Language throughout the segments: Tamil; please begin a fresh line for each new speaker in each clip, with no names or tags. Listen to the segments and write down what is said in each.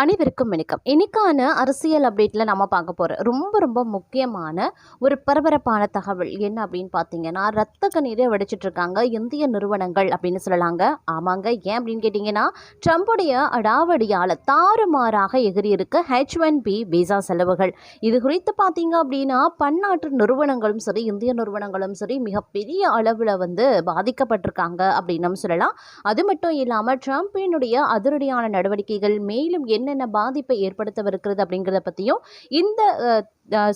அனைவருக்கும் வணக்கம். இன்னைக்கான அரசியல் அப்டேட்டில் நம்ம பார்க்க போகிற ரொம்ப ரொம்ப முக்கியமான ஒரு பரபரப்பான தகவல் என்ன அப்படின்னு பார்த்தீங்கன்னா ரத்த கண்ணீரை வடிச்சிட்ருக்காங்க இந்திய நிறுவனங்கள் அப்படின்னு சொல்லலாங்க. ஆமாங்க. ஏன் அப்படின்னு கேட்டிங்கன்னா ட்ரம்புடைய அடாவடியால் தாறுமாறாக எகிரி இருக்க ஹெச் ஒன் பி விசா செலவுகள். இது குறித்து பார்த்தீங்க அப்படின்னா பன்னாட்டு நிறுவனங்களும் சரி இந்திய நிறுவனங்களும் சரி மிகப்பெரிய அளவில் வந்து பாதிக்கப்பட்டிருக்காங்க அப்படின்னு சொல்லலாம். அது மட்டும் இல்லாமல் ட்ரம்பினுடைய அதிரடியான நடவடிக்கைகள் மேலும் என்ன என்னென்ன பாதிப்பை ஏற்படுத்தவிருக்கிறது அப்படிங்கிறத பற்றியும் இந்த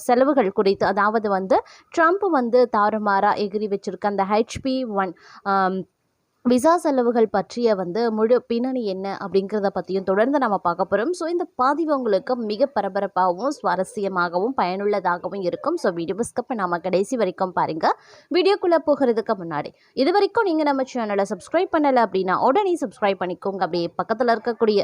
செலவுகள் குறித்து அதாவது வந்து ட்ரம்ப் வந்து தாறுமாறாக எகிரி வச்சிருக்க அந்த ஹெச்பி ஒன் விசா செலவுகள் பற்றிய வந்து முழு பின்னணி என்ன அப்படிங்கிறத பற்றியும் தொடர்ந்து நம்ம பார்க்க போகிறோம் ஸோ இந்த பதிவு உங்களுக்கு மிக பரபரப்பாகவும் சுவாரஸ்யமாகவும் பயனுள்ளதாகவும் இருக்கும். ஸோ வீடியோ ஸ்கப் நம்ம கடைசி வரைக்கும் பாருங்கள் வீடியோக்குள்ளே போகிறதுக்கு முன்னாடி இது வரைக்கும் நீங்கள் நம்ம சேனலை சப்ஸ்கிரைப் பண்ணலை அப்படின்னா உடனே சப்ஸ்கிரைப் பண்ணிக்கோங்க. அப்படியே பக்கத்தில் இருக்கக்கூடிய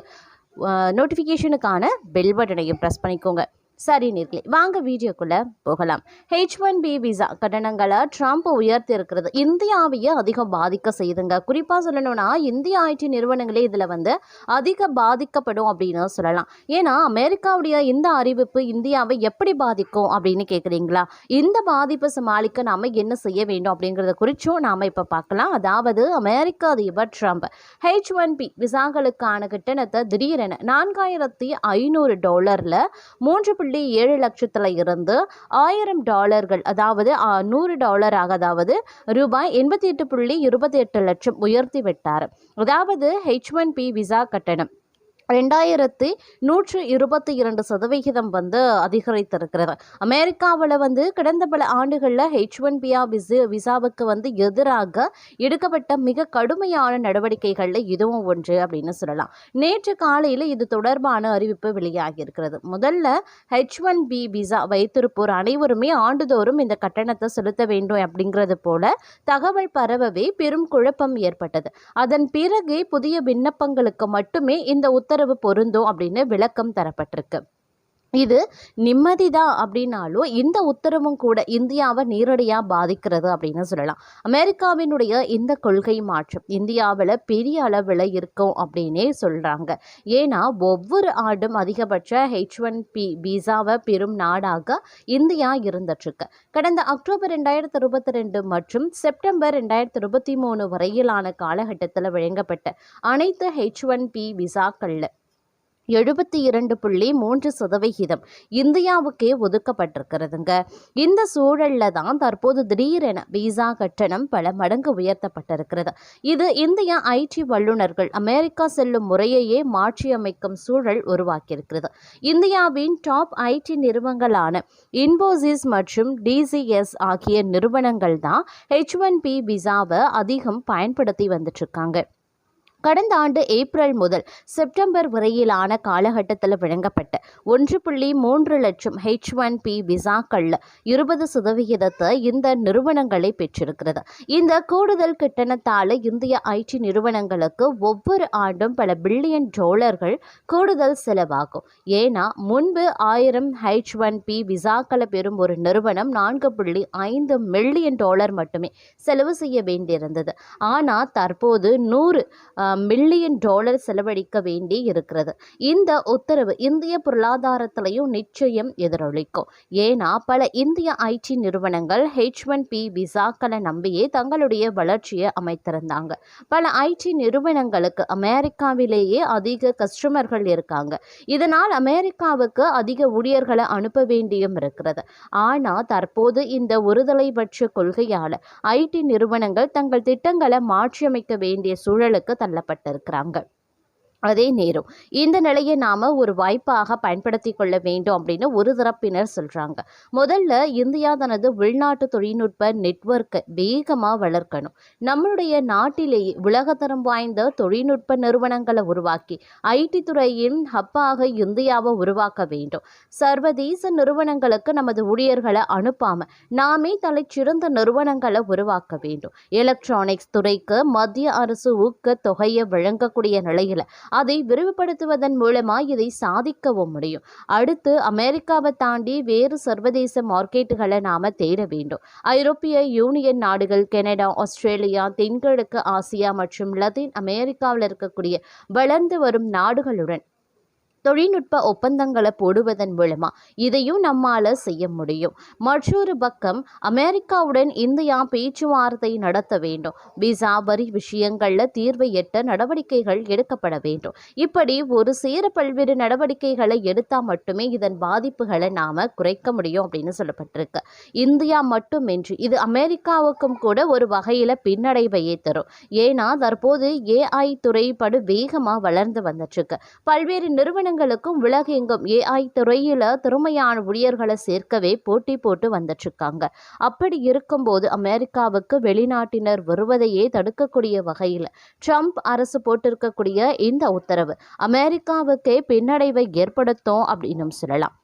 நோட்டிஃபிகேஷனுக்கான பெல் பட்டனையும் ப்ரெஸ் பண்ணிக்கோங்க. சரி நேர்களே வாங்க வீடியோக்குள்ளே போகலாம். ஹெச் ஒன் பி விசா கட்டணங்களை ட்ரம்ப் உயர்த்தி இருக்கிறது இந்தியாவையே அதிகம் பாதிக்க செய்யுதுங்க குறிப்பாக சொல்லணும்னா இந்திய ஐடி நிறுவனங்களே இதில் வந்து அதிக பாதிக்கப்படும் அப்படின்னு சொல்லலாம். ஏன்னா அமெரிக்காவுடைய இந்த அறிவிப்பு இந்தியாவை எப்படி பாதிக்கும் அப்படின்னு கேட்குறீங்களா இந்த பாதிப்பை சமாளிக்க நாம் என்ன செய்ய வேண்டும் அப்படிங்கிறத குறித்தும் நாம் இப்போ பார்க்கலாம். அதாவது அமெரிக்க அதிபர் ட்ரம்ப் ஹெச் ஒன் பி விசாக்களுக்கான கட்டணத்தை திடீரென நான்காயிரத்தி ஐநூறு டாலரில் மூன்று புள்ளி புள்ளி ஏழு லட்சத்தில் இருந்து ஆயிரம் டாலர்கள் அதாவது நூறு டாலராக அதாவது ரூபாய் எண்பத்தி எட்டு புள்ளி இருபத்தி எட்டு லட்சம் உயர்த்தி விட்டார். அதாவது ஹெச் ஒன் பி விசா கட்டணம். ரெண்டாயிரத்தி நூற்று இருபத்தி இரண்டு சதவிகிதம் வந்து அதிகரித்திருக்கிறது. அமெரிக்காவில் வந்து கடந்த பல ஆண்டுகளில் ஹெச் ஒன் பியா விசு விசாவுக்கு வந்து எதிராக எடுக்கப்பட்ட மிக கடுமையான நடவடிக்கைகளில் இதுவும் ஒன்று அப்படின்னு சொல்லலாம். நேற்று காலையில் இது தொடர்பான அறிவிப்பு வெளியாகி இருக்கிறது முதல்ல ஹெச் ஒன் பி விசா வைத்திருப்போர் அனைவருமே ஆண்டுதோறும் இந்த கட்டணத்தை செலுத்த வேண்டும் அப்படிங்கிறது போல தகவல் பரவவே பெரும் குழப்பம் ஏற்பட்டது. அதன் பிறகே புதிய விண்ணப்பங்களுக்கு மட்டுமே இந்த உத்தரவு பொருந்தும் அப்படின்னு விளக்கம் தரப்பட்டிருக்கு. இது நிம்மதிதான் அப்படின்னாலும் இந்த உத்தரவும் கூட இந்தியாவை நேரடியாக பாதிக்கிறது அப்படின்னு சொல்லலாம். அமெரிக்காவினுடைய இந்த கொள்கை மாற்றம் இந்தியாவில் பெரிய அளவில் இருக்கும் அப்படின்னே சொல்கிறாங்க ஏன்னா ஒவ்வொரு ஆண்டும் அதிகபட்ச ஹெச் ஒன் பி விசாவை பெறும் நாடாக இந்தியா இருந்துட்டுருக்கு. கடந்த அக்டோபர் ரெண்டாயிரத்தி இருபத்தி ரெண்டு மற்றும் செப்டம்பர் ரெண்டாயிரத்தி இருபத்தி மூணு வரையிலான காலகட்டத்தில் வழங்கப்பட்ட அனைத்து ஹெச் ஒன் பி விசாக்களில் எழுபத்தி இரண்டு புள்ளி மூன்று சதவிகிதம் இந்தியாவுக்கே ஒதுக்கப்பட்டிருக்கிறதுங்க. இந்த சூழல்ல தான் தற்போது திடீரென விசா கட்டணம் பல மடங்கு உயர்த்தப்பட்டிருக்கிறது. இது இந்தியா ஐடி வல்லுநர்கள் அமெரிக்கா செல்லும் முறையையே மாற்றியமைக்கும் சூழல் உருவாக்கியிருக்கிறது. இந்தியாவின் டாப் ஐடி நிறுவனங்களான இன்போசிஸ் மற்றும் டிசிஎஸ் ஆகிய நிறுவனங்கள் தான் ஹெச் ஒன் பி விசாவை அதிகம் பயன்படுத்தி வந்துட்டு இருக்காங்க. கடந்த ஆண்டு ஏப்ரல் முதல் செப்டம்பர் வரையிலான காலகட்டத்தில் வழங்கப்பட்ட ஒன்று புள்ளி மூன்று லட்சம் ஹெச் ஒன் பி விசாக்களில் இருபது சதவிகிதத்தை இந்த நிறுவனங்களை பெற்றிருக்கிறது. இந்த கூடுதல் கட்டணத்தால் இந்திய ஐடி நிறுவனங்களுக்கு ஒவ்வொரு ஆண்டும் பல பில்லியன் டாலர்கள் கூடுதல் செலவாகும். ஏன்னா முன்பு ஆயிரம் ஹெச் ஒன் பி விசாக்களை பெறும் ஒரு நிறுவனம் நான்கு புள்ளி ஐந்து மில்லியன் டாலர் மட்டுமே செலவு செய்ய வேண்டியிருந்தது. ஆனால் தற்போது நூறு மில்லியன் டாலர் செலவழிக்க வேண்டி இருக்கிறது. இந்த உத்தரவு இந்திய பொருளாதாரத்திலையும் நிச்சயம் எதிரொலிக்கும். ஏன்னா பல இந்திய ஐடி நிறுவனங்கள் ஹெச் ஒன் பி விசாக்களை நம்பியே தங்களுடைய வளர்ச்சியை அமைத்திருந்தாங்க. பல ஐடி நிறுவனங்களுக்கு அமெரிக்காவிலேயே அதிக கஸ்டமர்கள் இருக்காங்க. இதனால் அமெரிக்காவுக்கு அதிக ஊழியர்களை அனுப்ப வேண்டியும் இருக்கிறது. ஆனால் தற்போது இந்த ஒருதலைபட்ச கொள்கையால் ஐடி நிறுவனங்கள் தங்கள் திட்டங்களை மாற்றியமைக்க வேண்டிய சூழலுக்கு கொல்லப்பட்டிருக்கிறாங்க அதே நேரம். இந்த நிலையை நாம் ஒரு வாய்ப்பாக பயன்படுத்தி கொள்ள வேண்டும் அப்படின்னு ஒரு தரப்பினர் சொல்கிறாங்க முதல்ல இந்தியா தனது உள்நாட்டு தொழில்நுட்ப நெட்வொர்க்கை வேகமாக வளர்க்கணும். நம்மளுடைய நாட்டிலேயே உலகத்தரம் வாய்ந்த தொழில்நுட்ப நிறுவனங்களை உருவாக்கி ஐடி துறையின் ஹப்பாக இந்தியாவை உருவாக்க வேண்டும். சர்வதேச நிறுவனங்களுக்கு நமது ஊழியர்களை அனுப்பாம நாமே தலைச்சிறந்த நிறுவனங்களை உருவாக்க வேண்டும். எலக்ட்ரானிக்ஸ் துறைக்கு மத்திய அரசு ஊக்க தொகையை வழங்கக்கூடிய நிலையில் அதை விரிவுபடுத்துவதன் மூலமாக இதை சாதிக்கவும் முடியும். அடுத்து அமெரிக்காவை தாண்டி வேறு சர்வதேச மார்க்கெட்டுகளை நாம தேட வேண்டும். ஐரோப்பிய யூனியன் நாடுகள் கனடா ஆஸ்திரேலியா தென்கிழக்கு ஆசியா மற்றும் லத்தீன் அமெரிக்காவில் இருக்கக்கூடிய வளர்ந்து வரும் நாடுகளுடன் தொழில்நுட்ப ஒப்பந்தங்களை போடுவதன் மூலமா இதையும் நம்மால செய்ய முடியும். மற்றொரு பக்கம் அமெரிக்காவுடன் இந்தியா பேச்சுவார்த்தை நடத்த வேண்டும். விசா வரி விஷயங்கள்ல தீர்வை எட்ட நடவடிக்கைகள் எடுக்கப்பட வேண்டும். இப்படி ஒரு சேர பல்வேறு நடவடிக்கைகளை எடுத்தா மட்டுமே இதன் பாதிப்புகளை நாம குறைக்க முடியும் அப்படின்னு சொல்லப்பட்டிருக்கு. இந்தியா மட்டுமின்றி இது அமெரிக்காவுக்கும் கூட ஒரு வகையில பின்னடைவையே தரும். ஏன்னா தற்போது ஏஐ துறை படு வேகமா வளர்ந்து வந்துட்டு இருக்கு. பல்வேறு மாநிலங்களுக்கும் உலகெங்கும் ஏஐ துறையில் திறமையான ஊழியர்களை சேர்க்கவே போட்டி போட்டு வந்துட்டு இருக்காங்க அப்படி இருக்கும்போது அமெரிக்காவுக்கு வெளிநாட்டினர் வருவதையே தடுக்கக்கூடிய வகையில் ட்ரம்ப் அரசு போட்டிருக்கக்கூடிய இந்த உத்தரவு அமெரிக்காவுக்கே பின்னடைவை ஏற்படுத்தும் அப்படின்னும் சொல்லலாம்.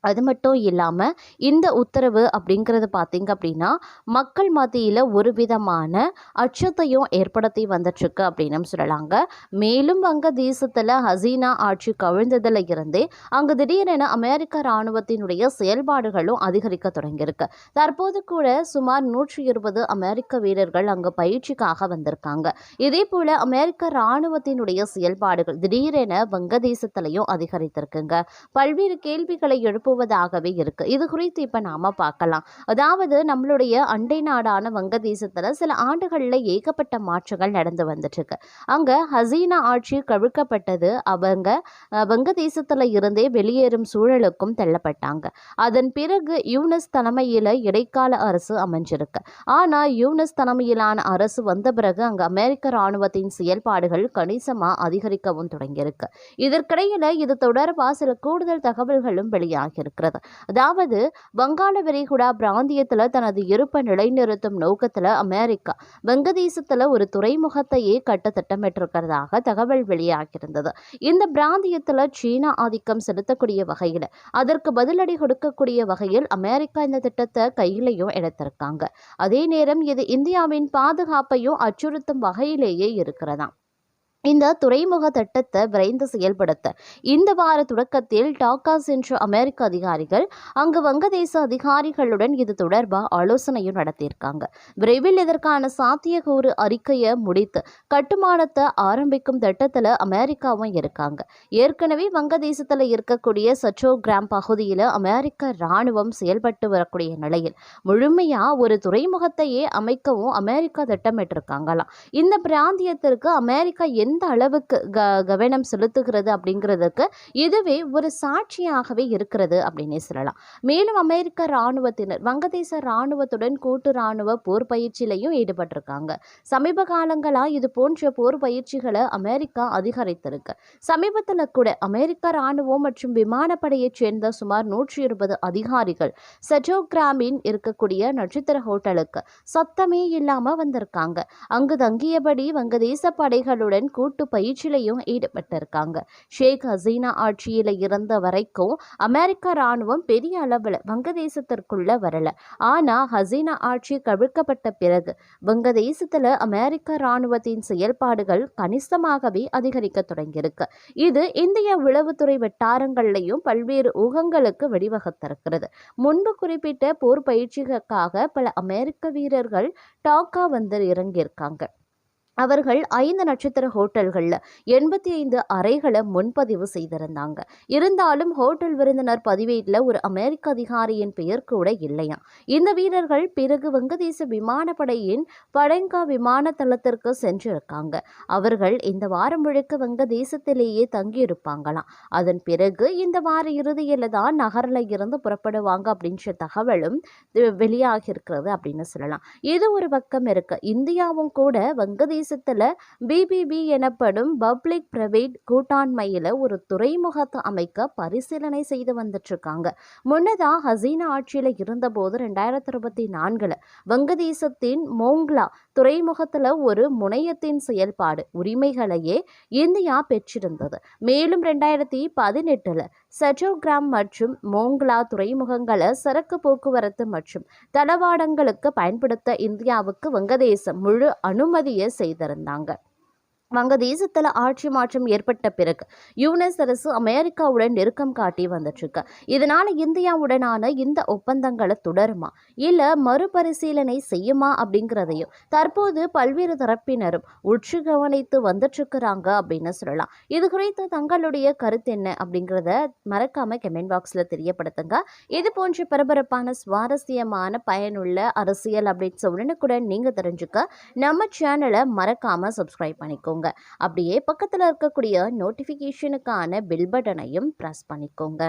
அது மட்டும் இல்லாமல் இந்த உத்தரவு அப்படிங்கிறது பார்த்திங்க அப்படின்னா மக்கள் மத்தியில் ஒரு விதமான அச்சத்தையும் ஏற்படுத்தி வந்துட்டுருக்கு அப்படின்னு சொல்லலாங்க. மேலும் வங்க தேசத்தில் ஹசீனா ஆட்சி கவிழ்ந்ததில் இருந்தே அங்கு திடீரென அமெரிக்க இராணுவத்தினுடைய செயல்பாடுகளும் அதிகரிக்க தொடங்கியிருக்கு. தற்போது கூட சுமார் நூற்றி இருபது அமெரிக்க வீரர்கள் அங்கு பயிற்சிக்காக வந்திருக்காங்க. இதே போல் அமெரிக்க இராணுவத்தினுடைய செயல்பாடுகள் திடீரென வங்கதேசத்திலையும் அதிகரித்திருக்குங்க. பல்வேறு கேள்விகளை எழுப்புவதாகவே இருக்கு. இது குறித்து இப்போ நாம பார்க்கலாம். அதாவது நம்மளுடைய அண்டை நாடான வங்கதேசத்தில் சில ஆண்டுகளில் ஏகப்பட்ட மாற்றங்கள் நடந்து வந்துட்டு இருக்கு அங்கே ஹசீனா ஆட்சி கவிழ்க்கப்பட்டது அவங்க அஹ், வங்கதேசத்தில் இருந்தே வெளியேறும் சூழலுக்கும் தள்ளப்பட்டாங்க. அதன் பிறகு யூனஸ் தலைமையில் இடைக்கால அரசு அமைஞ்சிருக்கு. ஆனால் யூனஸ் தலைமையிலான அரசு வந்த பிறகு அங்கே அமெரிக்க இராணுவத்தின் செயல்பாடுகள் கணிசமாக அதிகரிக்கவும் தொடங்கியிருக்கு. இதற்கிடையில் இது தொடர்பாக சில கூடுதல் தகவல்களும் வெளியாகி இருக்கிறது. அதாவது வங்காள விரிகுடா பிராந்தியத்தில் தனது இருப்பை நிலைநிறுத்தும் நோக்கத்தில் அமெரிக்கா வங்கதேசத்தில் ஒரு துறைமுகத்தையே கட்ட திட்டமிட்டிருக்கிறதாக தகவல் வெளியாகியிருந்தது. இந்த பிராந்தியத்தில் சீனா ஆதிக்கம் செலுத்தக்கூடிய வகையில் அதற்கு பதிலடி கொடுக்கக்கூடிய வகையில் அமெரிக்கா இந்த திட்டத்தை கையிலையும் எடுத்திருக்காங்க. அதே நேரம் இது இந்தியாவின் பாதுகாப்பையும் அச்சுறுத்தும் வகையிலேயே இருக்கிறதாம். இந்த துறைமுக திட்டத்தை விரைந்து செயல்படுத்த இந்த வார தொடக்கத்தில் டாக்கா சென்ற அமெரிக்க அதிகாரிகள் அங்கு வங்கதேச அதிகாரிகளுடன் இது தொடர்பாக ஆலோசனையும் நடத்தியிருக்காங்க. விரைவில் இதற்கான சாத்தியக்கூறு அறிக்கையை முடித்து கட்டுமானத்தை ஆரம்பிக்கும் திட்டத்தில் அமெரிக்காவும் இருக்காங்க. ஏற்கனவே வங்கதேசத்தில் இருக்கக்கூடிய சச்சோகிராம் பகுதியில் அமெரிக்க இராணுவம் செயல்பட்டு வரக்கூடிய நிலையில் முழுமையாக ஒரு துறைமுகத்தையே அமைக்கவும் அமெரிக்கா திட்டமிட்டிருக்காங்களாம். இந்த பிராந்தியத்திற்கு அமெரிக்கா எந்த அளவுக்கு க கவனம் செலுத்துகிறது அப்படிங்கிறதுக்கு இதுவே ஒரு சாட்சியாகவே இருக்கிறது அப்படின்னே சொல்லலாம். மேலும் அமெரிக்க இராணுவத்தினர் வங்கதேச இராணுவத்துடன் கூட்டு இராணுவ போர் பயிற்சியிலையும் ஈடுபட்டிருக்காங்க. சமீப காலங்களாக இது போன்ற போர் பயிற்சிகளை அமெரிக்கா அதிகரித்திருக்கு. சமீபத்தில் கூட அமெரிக்க இராணுவம் மற்றும் விமானப்படையைச் சேர்ந்த சுமார் நூற்றி இருபது அதிகாரிகள் செட்டோகிராமின் இருக்கக்கூடிய நட்சத்திர ஹோட்டலுக்கு சத்தமே இல்லாம வந்திருக்காங்க. அங்கு தங்கியபடி வங்கதேச படைகளுடன் கூட்டு பயிற்சியிலையும் ஈடுபட்டிருக்காங்க. ஷேக் ஹசீனா ஆட்சியில் இருந்த வரைக்கும் அமெரிக்க ராணுவம் பெரிய அளவில் வங்கதேசத்திற்குள்ள வரல. ஆனால் ஹசீனா ஆட்சி கவிழ்க்கப்பட்ட பிறகு வங்கதேசத்தில் அமெரிக்க ராணுவத்தின் செயல்பாடுகள் கணிசமாகவே அதிகரிக்க தொடங்கியிருக்கு. இது இந்திய உளவுத்துறை வட்டாரங்கள்லையும் பல்வேறு ஊகங்களுக்கு வழிவகுத்திருக்கிறது. முன்பு குறிப்பிட்ட போர் பயிற்சிகளுக்காக பல அமெரிக்க வீரர்கள் டாக்கா வந்து இறங்கியிருக்காங்க. அவர்கள் ஐந்து நட்சத்திர ஹோட்டல்களில் எண்பத்தி ஐந்து அறைகளை முன்பதிவு செய்திருந்தாங்க. இருந்தாலும் ஹோட்டல் விருந்தினர் பதிவேட்டில் ஒரு அமெரிக்க அதிகாரியின் பெயர் கூட இல்லையா இந்த வீரர்கள் பிறகு வங்கதேச விமானப்படையின் படங்கா விமான தளத்திற்கு சென்றிருக்காங்க. அவர்கள் இந்த வாரம் முழுக்க வங்கதேசத்திலேயே தங்கியிருப்பாங்களாம். அதன் பிறகு இந்த வார இறுதியில் தான் நகரில் இருந்து புறப்படுவாங்க அப்படின்ற தகவலும் வெளியாகியிருக்கிறது அப்படின்னு சொல்லலாம். இது ஒரு பக்கம் இருக்கு. இந்தியாவும் கூட வங்கதேச பிரதேசத்தில் பிபிபி எனப்படும் பப்ளிக் பிரைவேட் கூட்டாண்மையில் ஒரு துறைமுகத்தை அமைக்க பரிசீலனை செய்து வந்துட்டுருக்காங்க. முன்னதாக முன்னதா ஹசீனா ஆட்சியில் இருந்தபோது ரெண்டாயிரத்தி இருபத்தி நான்கில் வங்கதேசத்தின் மோங்லா துறைமுகத்தில் ஒரு முனையத்தின் செயல்பாடு உரிமைகளையே இந்தியா பெற்றிருந்தது. மேலும் ரெண்டாயிரத்தி பதினெட்டில் செட்டோகிராம் மற்றும் மோங்லா துறைமுகங்களை சரக்கு போக்குவரத்து மற்றும் தளவாடங்களுக்கு பயன்படுத்த இந்தியாவுக்கு வங்கதேசம் முழு அனுமதியை செய்து செய்திருந்தாங்க வங்கதேசத்தில் ஆட்சி மாற்றம் ஏற்பட்ட பிறகு யுஎஸ் அரசு அமெரிக்காவுடன் நெருக்கம் காட்டி வந்துட்டுருக்கு. இதனால் இந்தியாவுடனான இந்த ஒப்பந்தங்களை தொடருமா? இல்லை மறுபரிசீலனை செய்யுமா அப்படிங்கிறதையும் தற்போது பல்வேறு தரப்பினரும் உற்று கவனித்து வந்துட்டுருக்குறாங்க அப்படின்னு சொல்லலாம். இது குறித்து தங்களுடைய கருத்து என்ன அப்படிங்கிறத மறக்காமல் கமெண்ட் பாக்ஸில் தெரியப்படுத்துங்க. இது போன்ற பரபரப்பான சுவாரஸ்யமான பயனுள்ள அரசியல் அப்டேட்ஸ் உடனுக்குடன் நீங்கள் தெரிஞ்சுக்க நம்ம சேனலை மறக்காமல் சப்ஸ்கிரைப் பண்ணிக்கோங்க. அப்படியே பக்கத்தில் இருக்கக்கூடிய நோட்டிஃபிகேஷனுக்கான பில் பட்டனையும் ப்ரெஸ் பண்ணிக்கோங்க.